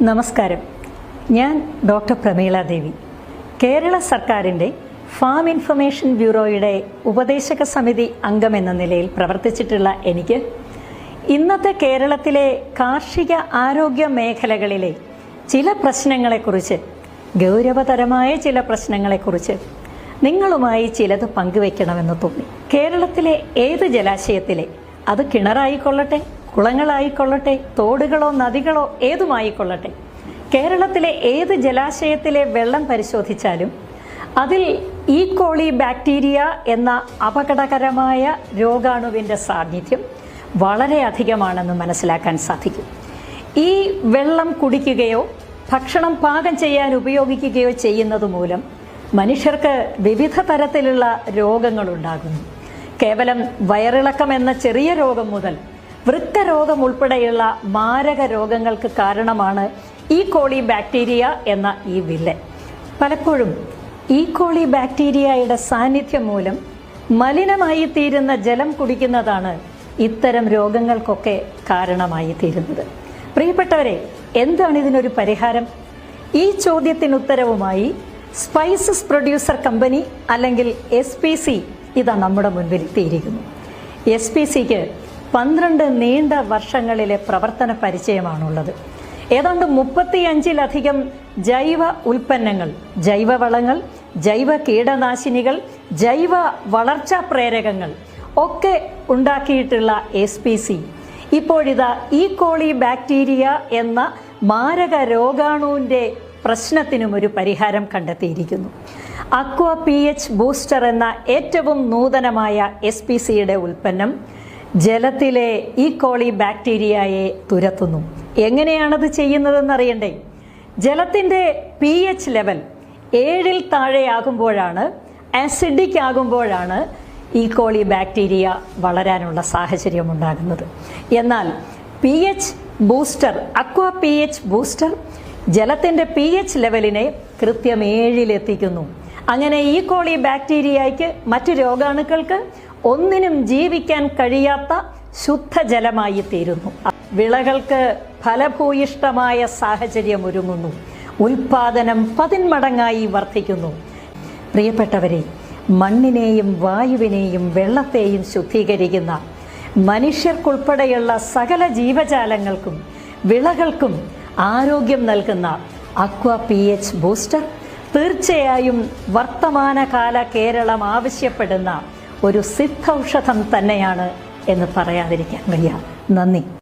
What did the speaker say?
നമസ്കാരം. ഞാൻ ഡോക്ടർ പ്രമീള ദേവി. കേരള സർക്കാരിന്റെ ഫാം ഇൻഫർമേഷൻ ബ്യൂറോയുടെ ഉപദേശക സമിതി അംഗമെന്ന നിലയിൽ പ്രവർത്തിച്ചിട്ടുള്ള എനിക്ക് ഇന്നത്തെ കേരളത്തിലെ കാർഷിക ആരോഗ്യ മേഖലകളിലെ ചില പ്രശ്നങ്ങളെക്കുറിച്ച് ഗൗരവതരമായ ചില പ്രശ്നങ്ങളെക്കുറിച്ച് നിങ്ങളുമായി ചിലത് പങ്കുവെക്കണമെന്ന് തോന്നി. കേരളത്തിലെ ഏത് ജലാശയത്തിലെ അത് കിണറായിക്കൊള്ളട്ടെ കുളങ്ങളായിക്കൊള്ളട്ടെ തോടുകളോ നദികളോ ഏതുമായിക്കൊള്ളട്ടെ. കേരളത്തിലെ ഏത് ജലാശയത്തിലെ വെള്ളം പരിശോധിച്ചാലും അതിൽ ഈ കോളി ബാക്ടീരിയ എന്ന അപകടകരമായ രോഗാണുവിന്റെ സാന്നിധ്യം വളരെയധികമാണെന്ന് മനസ്സിലാക്കാൻ സാധിക്കും. ഈ വെള്ളം കുടിക്കുകയോ ഭക്ഷണം പാകം ചെയ്യാൻ ഉപയോഗിക്കുകയോ ചെയ്യുന്നത് മൂലം മനുഷ്യർക്ക് വിവിധ തരത്തിലുള്ള രോഗങ്ങളുണ്ടാകുന്നു. കേവലം വയറിളക്കം എന്ന ചെറിയ രോഗം മുതൽ വൃക്ക രോഗം ഉൾപ്പെടെയുള്ള മാരക രോഗങ്ങൾക്ക് കാരണമാണ് ഈ കോളി ബാക്ടീരിയ എന്ന ഈ വില്ലൻ പലപ്പോഴും ഈ കോളി ബാക്ടീരിയയുടെ സാന്നിധ്യം മൂലം മലിനമായി തീരുന്ന ജലം കുടിക്കുന്നതാണ് ഇത്തരം രോഗങ്ങൾക്കൊക്കെ കാരണമായി തീരുന്നത്. പ്രിയപ്പെട്ടവരെ എന്താണ് ഇതിനൊരു പരിഹാരം? ഈ ചോദ്യത്തിന് ഉത്തരവുമായി സ്പൈസസ് പ്രൊഡ്യൂസർ കമ്പനി അല്ലെങ്കിൽ എസ് പി സി ഇതാ നമ്മുടെ മുൻപിൽ എത്തിയിരിക്കുന്നു. എസ് പി സിക്ക് പന്ത്രണ്ട് നീണ്ട വർഷങ്ങളിലെ പ്രവർത്തന പരിചയമാണുള്ളത്. ഏതാണ്ട് മുപ്പത്തിയഞ്ചിലധികം ജൈവ ഉൽപ്പന്നങ്ങൾ ജൈവവളങ്ങൾ ജൈവ കീടനാശിനികൾ ജൈവ വളർച്ചാ പ്രേരകങ്ങൾ ഒക്കെ ഉണ്ടാക്കിയിട്ടുള്ള എസ് പി സി ഇപ്പോഴിതാ ഈ കോളി ബാക്ടീരിയ എന്ന മാരക രോഗാണുവിന്റെ പ്രശ്നത്തിനും ഒരു പരിഹാരം കണ്ടെത്തിയിരിക്കുന്നു. അക്വ പി എച്ച് ബൂസ്റ്റർ എന്ന ഏറ്റവും നൂതനമായ എസ് പി സിയുടെ ഉൽപ്പന്നം ജലത്തിലെ ഈ കോളി ബാക്ടീരിയയെ തുരത്തുന്നു. എങ്ങനെയാണത് ചെയ്യുന്നതെന്നറിയണ്ടേ? ജലത്തിന്റെ പി എച്ച് ലെവൽ ഏഴിൽ താഴെയാകുമ്പോഴാണ് ആസിഡിക് ആകുമ്പോഴാണ് ഈ കോളി ബാക്ടീരിയ വളരാനുള്ള സാഹചര്യം ഉണ്ടാകുന്നത് എന്നാൽ P H booster aqua P H booster ജലത്തിന്റെ പി എച്ച് ലെവലിനെ കൃത്യം ഏഴിലെത്തിക്കുന്നു. അങ്ങനെ ഈ കോളി ബാക്ടീരിയയ്ക്ക് മറ്റു രോഗാണുക്കൾക്ക് ഒന്നിനും ജീവിക്കാൻ കഴിയാത്ത ശുദ്ധജലമായി തീരുന്നു വിളകൾക്ക് ഫലഭൂയിഷ്ടമായ സാഹചര്യം ഒരുങ്ങുന്നു ഉൽപാദനം പതിന്മടങ്ങായി വർദ്ധിക്കുന്നു. പ്രിയപ്പെട്ടവരെ മണ്ണിനെയും വായുവിനെയും വെള്ളത്തെയും ശുദ്ധീകരിക്കുന്ന മനുഷ്യർക്കുൾപ്പെടെയുള്ള സകല ജീവജാലങ്ങൾക്കും വിളകൾക്കും ആരോഗ്യം നൽകുന്ന അക്വ പി എച്ച് ബൂസ്റ്റർ തീർച്ചയായും വർത്തമാനകാല കേരളം ആവശ്യപ്പെടുന്ന ഒരു സിദ്ധൌഷധം തന്നെയാണ് എന്ന് പറയാതിരിക്കാൻ വയ്യ നന്ദി.